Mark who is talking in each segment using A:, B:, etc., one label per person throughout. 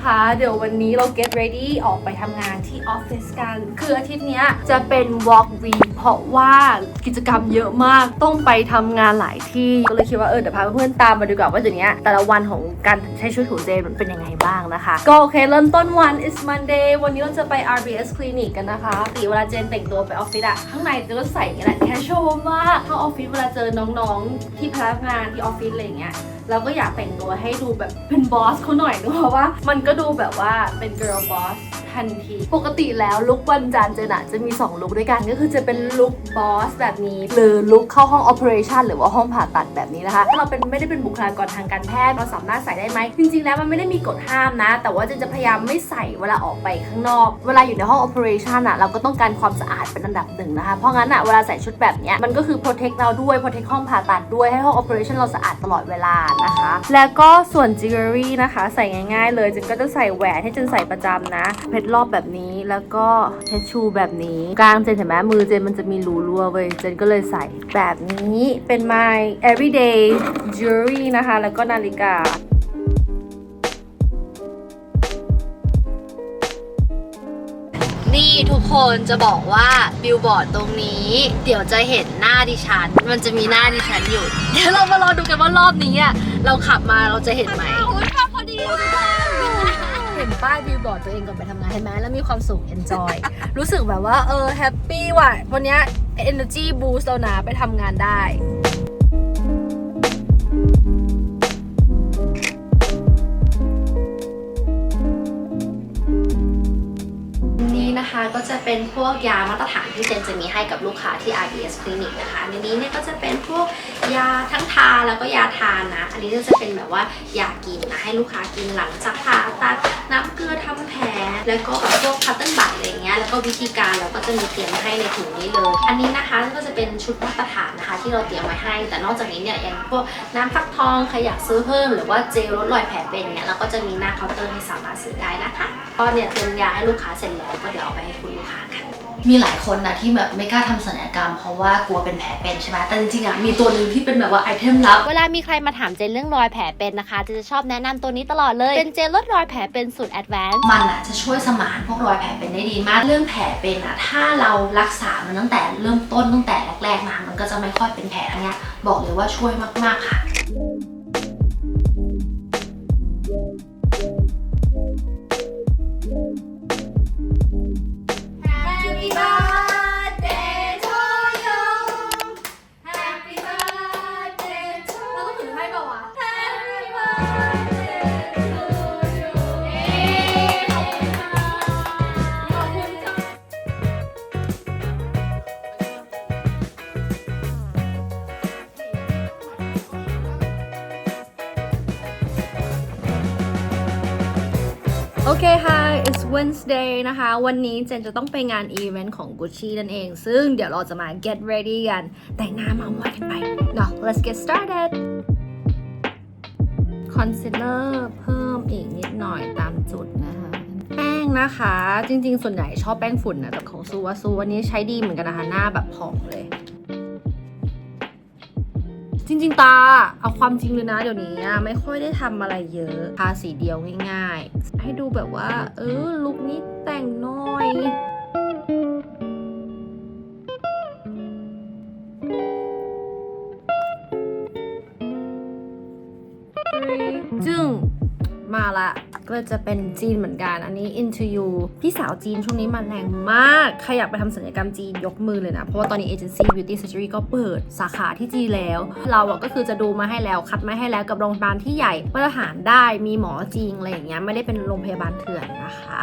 A: นะคะ เดี๋ยววันนี้เรา get ready ออกไปทำงานที่ออฟฟิศกัน คืออาทิตย์นี้จะเป็น walk week เพราะว่ากิจกรรมเยอะมากต้องไปทำงานหลายที่ ก็เลยคิดว่าเออเดี๋ยวพาเพื่อนๆตามมาดูก่อนว่าเดี๋ยวนี้แต่ละวันของการใช้ชีวิตของเจนมันเป็นยังไงบ้างนะคะ ก็โอเคเริ่มต้นวัน is Monday วันนี้เราจะไป RBS Clinic กันนะคะปกติเวลาเจนแต่งตัวไปออฟฟิศอะข้างในเจนก็ใส่อย่างนี้แหละแคชชวลมากเข้าออฟฟิศเวลาเจอน้องๆ ที่พนักงานที่ออฟฟิศอะไรอย่างเงี้ย เราก็อยากแต่งตัวให้ดูแบบเป็นบอสเขาหน่อยนึกเพราะว่ามันก็ดูแบบว่าเป็น girl boss ทันที ปกติแล้วลุควันจันทร์เจนอะจะมี 2 ลุคด้วยกันก็คือจะเป็นลุคบอสแบบนี้ หรือลุคเข้าห้อง operation หรือว่าห้องผ่าตัดแบบนี้นะคะถ้าเราเป็นไม่ได้เป็นบุคลากรทางการแพทย์เราสามารถใส่ได้ไหมจริงๆแล้วมันไม่ได้มีกฎห้ามนะ แต่ว่าเจนจะพยายามไม่ใส่เวลาออกไปข้างนอก เวลาอยู่ในห้อง operation อะเราก็ต้องการความสะอาดเป็นอันดับหนึ่งนะคะเพราะงั้นอะเวลาใส่ชุดแบบนี้มันก็คือ protect เราด้วย protect ห้องผ่าตัดด้วยให้ห้อง operation เราสะอาดตลอดเวลานะคะ แล้วก็ส่วน jewelry นะคะ ใส่ง่าย ๆ เลยเจนก็จะใส่แหวนให้เจนใส่ประจำนะเพชรรอบแบบนี้แล้วก็เพชรชูแบบนี้ กลางเจนเห็นไหมมือเจนมันจะมีรูรั่วเว้ยเจนก็เลยใส่แบบนี้เป็น my everyday jewelry นะคะ แล้วก็นาฬิกานี่ทุกคนจะบอกว่าบิลบอร์ดตรงนี้ เดี๋ยวจะเห็นหน้าดิฉัน มันจะมีหน้าดิฉันอยู่ เดี๋ยวเรามารอดูกันว่ารอบนี้อะเราขับมาเราจะเห็นไหมพอดีเห็ นป้ายบิลบอร์ดตัวเองก่อนไปทำงานเห็นไหมแล้วมีความสุข enjoy รู้สึกแบบว่า เออแฮปปี้ว่ะ วันเนี้ย energy boost แล้วนะไปทำงานได้ ก็จะเป็นพวกยามาตรฐานที่เจนจะมีให้กับลูกค้าที่ RBS Clinic นะคะในนี้เนี่ยก็จะเป็นพวกยาทั้งทาแล้วก็ยาทานนะ อันนี้ก็จะเป็นแบบว่ายากินนะให้ลูกค้ากินหลังจากผ่าตัดน้ำเกลือทำแผลแล้วก็แบบพวกพัตเติ้ลบัตอะไรเงี้ยแล้วก็วิธีการเราก็จะมีเตรียมให้ในถุงนี้เลย อันนี้นะคะก็จะเป็นชุดมาตรฐานนะคะ ที่เราเตรียมไว้ให้ แต่นอกจากนี้เนี่ยอย่างพวกน้ำฟักทองใครอยากซื้อเพิ่ม หรือว่าเจลลดรอยแผลเป็นเนี่ยเราก็จะมีหน้าเคาน์เตอร์ให้สามารถซื้อได้นะคะ ก็เนี่ยเตรียมยาให้ลูกค้าเสร็จแล้วก็เดี๋ยวเอาไปให้คุณลูกค้ากันมีหลายคนนะที่แบบไม่กล้าทำศัลยกรรม เพราะว่ากลัวเป็นแผลเป็นใช่ไหมแต่จริงๆอะมีตัวหนึงที่เป็นแบบว่าไอเทมลับ
B: เวลามีใครมาถามเจนเรื่องรอยแผลเป็นนะคะเจนจะชอบแนะนำตัวนี้ตลอดเลย เป็นเจลลดรอยแผลเป็นสูตรแอดวานซ์
A: มันอะจะช่วยสมานพวกรอยแผลเป็นได้ดีมาก เรื่องแผลเป็นอะถ้าเรารักษามันตั้งแต่เริ่มต้นตั้งแต่แรกๆมา มันก็จะไม่ค่อยเป็นแผลอันเนี้ยบอกเลยว่าช่วยมากๆค่ะ โอเคค่ะ it's Wednesday นะคะ วันนี้เจนจะต้องไปงานอีเวนต์ของ Gucci นั่นเอง ซึ่งเดี๋ยวเราจะมา get ready กัน แต่งหน้ามาวัดกันไปเนาะ let's get started concealer เพิ่มอีกนิดหน่อยตามจุดนะคะ แป้งนะคะ จริงๆ ส่วนใหญ่ชอบแป้งฝุ่นนะแต่ของซูวาซูวันนี้ใช้ดีเหมือนกันนะคะ หน้าแบบผ่องเลย จริงๆ ตาเอาความจริงเลยนะเดี๋ยวนี้ไม่ค่อยได้ทำอะไรเยอะทาสีเดียวง่ายๆ ให้ดูแบบว่า เออลุคนี้แต่งน้อยจึงมาละ ก็จะเป็นจีนเหมือนกัน อันนี้ Into You พี่สาวจีนช่วงนี้มาแรงมากใครอยากไปทำศัลยกรรมจีนยกมือเลยนะ เพราะว่าตอนนี้เอเจนซี่ Beauty Surgery ก็เปิดสาขาที่จีนแล้ว เราอะก็คือจะดูมาให้แล้วคัดมาให้แล้วกับโรงพยาบาลที่ใหญ่มาตรฐานได้มีหมอจริงอะไรอย่างเงี้ยไม่ได้เป็นโรงพยาบาลเถื่อนนะคะ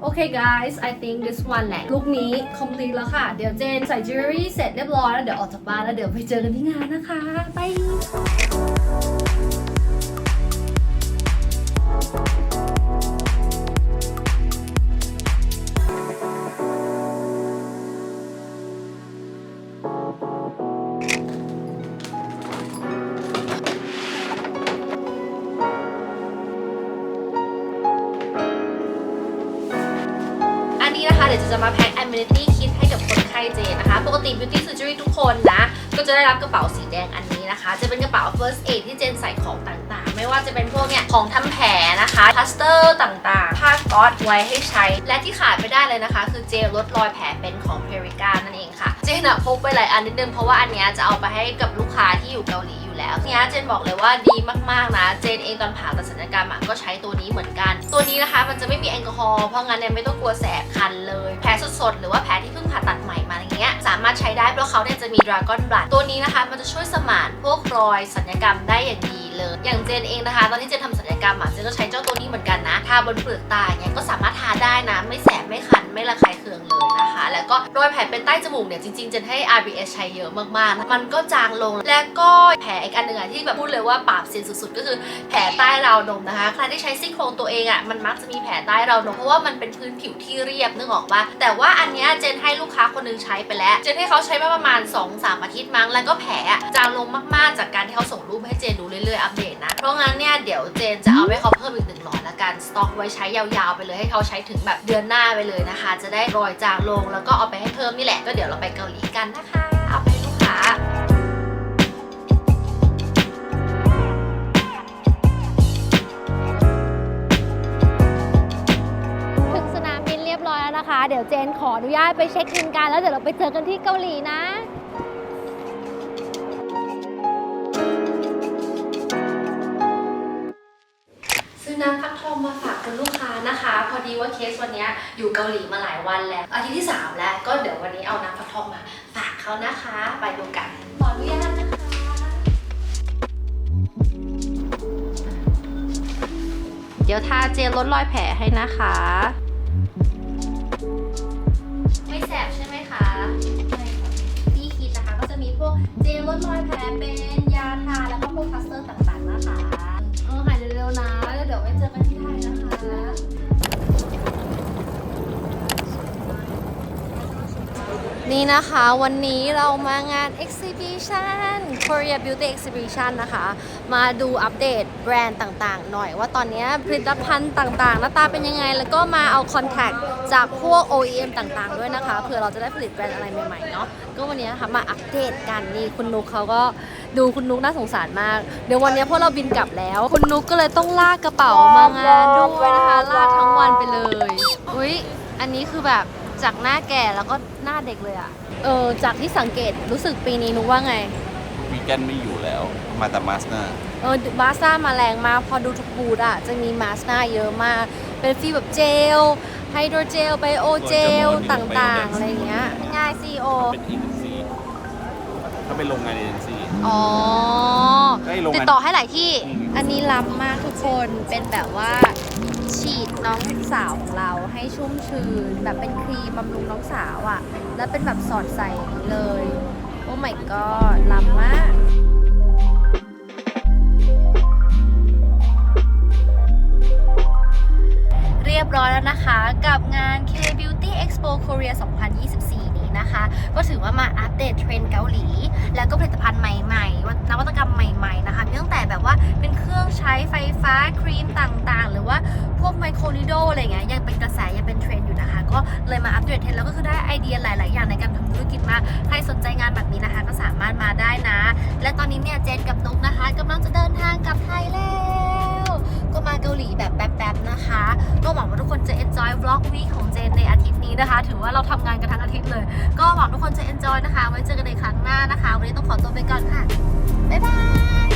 A: โอเค guys I think this one แหละลุคนี้ complete แล้วค่ะ เดี๋ยวเจนใส่ jewelry เสร็จเรียบร้อยแล้วเดี๋ยวออกจากบ้านแล้วเดี๋ยวไปเจอกันที่งานนะคะ ไป amenity kit ให้กับคนไข้เจนนะคะ ปกติ beauty surgery ทุกคนนะ ก็จะได้รับกระเป๋าสีแดงอันนี้นะคะ จะเป็นกระเป๋า first aid ที่เจนใส่ของต่างๆ ไม่
B: ว่าจะเป็นพวกเนี่ยของทำแผลนะคะพลาสเตอร์ต่างๆ ผ้าก๊อซไว้ให้ใช้ และที่ขาดไม่ได้เลยนะคะ คือเจลลดรอยแผลเป็นของเพริกานั่นเองค่ะ เจนอะพกไปหลายอันนิดนึงเพราะว่าอันเนี้ยจะเอาไปให้กับลูกค้าที่อยู่เกาหลีอยู่ แล้วเนี้ยเจนบอกเลยว่าดีมากๆนะ เจนเองตอนผ่าตัดศัลยกรรมก็ใช้ตัวนี้เหมือนกัน ตัวนี้นะคะมันจะไม่มีแอลกอฮอล์เพราะงั้นเนี่ยไม่ต้องกลัวแสบคันเลย แผลสดๆ หรือว่าแผลที่เพิ่งผ่าตัดใหม่มาอย่างเงี้ยสามารถใช้ได้เพราะเขาเนี่ยจะมีดราก้อนบลัดตัวนี้นะคะมันจะช่วยสมานพวกรอยศัลยกรรมได้อย่างดี เลย อย่างเจนเองนะคะ ตอนที่เจนทำศัลยกรรมอะเจนก็ใช้เจ้าตัวนี้เหมือนกันนะทาบนเปลือกตาอย่างเงี้ยก็สามารถทาได้นะ ไม่แสบไม่คันไม่ระคายเคืองเลยนะคะ แล้วก็รอยแผลเป็นใต้จมูกเนี่ยจริงๆเจนให้ RBS ใช้เยอะมากๆ มันก็จางลงและก็แผลอีกอันหนึ่งอะที่แบบพูดเลยว่าปราบเซียนสุดๆ ก็คือแผลใต้ราวนมนะคะใครที่ใช้ซี่โครงตัวเองอะมันมักจะมีแผลใต้ราวนมเพราะว่ามันเป็นพื้นผิวที่เรียบนึกออกปะแต่ว่าอันเนี้ยเจนให้ลูกค้าคนหนึงใช้ไปแล้ว เจนให้เขาใช้มาประมาณ 2-3 อาทิตย์มั้งแล้วก็แผลจางลงมากๆ จากการที่เขาส่งรูปให้เจนดูเรื่อยอัปเดตนะ เพราะงั้นเนี่ยเดี๋ยวเจนจะเอาไว้เขาเพิ่มอีกหนึ่งหลอดละกันสต็อกไว้ใช้ยาวๆไปเลยให้เขาใช้ถึงแบบเดือนหน้าไปเลยนะคะ จะได้รอยจางลงแล้วก็เอาไปให้เพิ่มนี่แหละก็เดี๋ยวเราไปเกาหลีกันนะคะเอาไปลูกค้า
C: ถึงสนามบินเรียบร้อยแล้วนะคะ เดี๋ยวเจนขออนุญาตไปเช็คอินกันแล้วเดี๋ยวเราไปเจอกันที่เกาหลีนะ
B: คุณลูกค้านะคะ พอดีว่าเคสวันนี้อยู่เกาหลีมาหลายวันแล้ว อาทิตย์ที่ 3 แล้ว ก็เดี๋ยววันนี้เอาน้ำฟักทองมา ฝากเขานะคะ ไปดูกันขออนุญาตนะคะเดี๋ยวทาเจลลดรอยแผลให้นะคะ ไม่แสบใช่ไหมคะไม่ค่ะที่คิดนะคะก็จะมีพวกเจลลดรอยแผลเป็น นี่
A: นะคะวันนี้เรามางาน exhibition Korea Beauty Exhibition นะคะ มาดูอัปเดตแบรนด์ต่างๆ หน่อยว่าตอนนี้ผลิตภัณฑ์ต่างๆ หน้าตาเป็นยังไง แล้วก็มาเอาคอนแทคจากพวก OEM ต่างๆ ด้วยนะคะเผื่อเราจะได้ผลิตแบรนด์อะไรใหม่ๆเนาะก็วันนี้นะคะมาอัปเดตกันนี่คุณนุกเขาก็ดูคุณนุกน่าสงสารมาก เดี๋ยววันนี้พวกเราบินกลับแล้ว คุณนุกก็เลยต้องลากกระเป๋ามางานด้วยนะคะลากทั้งวันไปเลยอุ้ยอันนี้คือแบบ จากหน้าแก่แล้วก็หน้าเด็กเลยอะเออ จากที่สังเกตรู้สึกปีนี้นุกว่าไง
D: วีแกนไม่อยู่แล้ว มาแต่มาสนา
A: เออบาซ่ามาแรงมากพอดูทุกบูธอะจะมีมาสก์หน้าเยอะมาก เป็นฟีลแบบเจล ไฮโดรเจล ไบโอเจล ต่างๆ อะไรอย่างเงี้ยง่ายซีโอ
D: เป็นเอเจนซี่เขาเป็นโรงงานเอเจนซี่
A: อ๋อ
D: ไอ้โรงงาน
A: ติดต่อให้หลายที่
D: อืม
A: อันนี้ล้ำมากทุกคน เป็นแบบว่าฉีด น้องสาวของเราให้ชุ่มชื้นแบบเป็นครีมบำรุงน้องสาวอะแล้วเป็นแบบสอดใส่เลย โอ้ my god ล้ำมากเรียบร้อยแล้วนะคะกับงาน K Beauty Expo Korea 2024 นี้นะคะ ก็ถือว่ามาอัปเดตเทรนด์เกาหลี แล้วก็ผลิตภัณฑ์ใหม่ เพชรแล้วก็คือได้ไอเดียหลาย ๆ อย่างในการทำธุรกิจมาใครสนใจงานแบบนี้นะคะ ก็สามารถมาได้นะ และตอนนี้เนี่ยเจนกับนุ๊กนะคะกำลังจะเดินทางกลับไทยแล้วก็มาเกาหลีแบบแป๊บๆนะคะก็หวังว่าทุกคนจะ enjoy vlog week ของเจนในอาทิตย์นี้นะคะ ถือว่าเราทำงานกันทั้งอาทิตย์เลย ก็หวังทุกคนจะ enjoy นะคะ ไว้เจอกันในครั้งหน้านะคะ วันนี้ต้องขอตัวไปก่อนค่ะบ๊ายบาย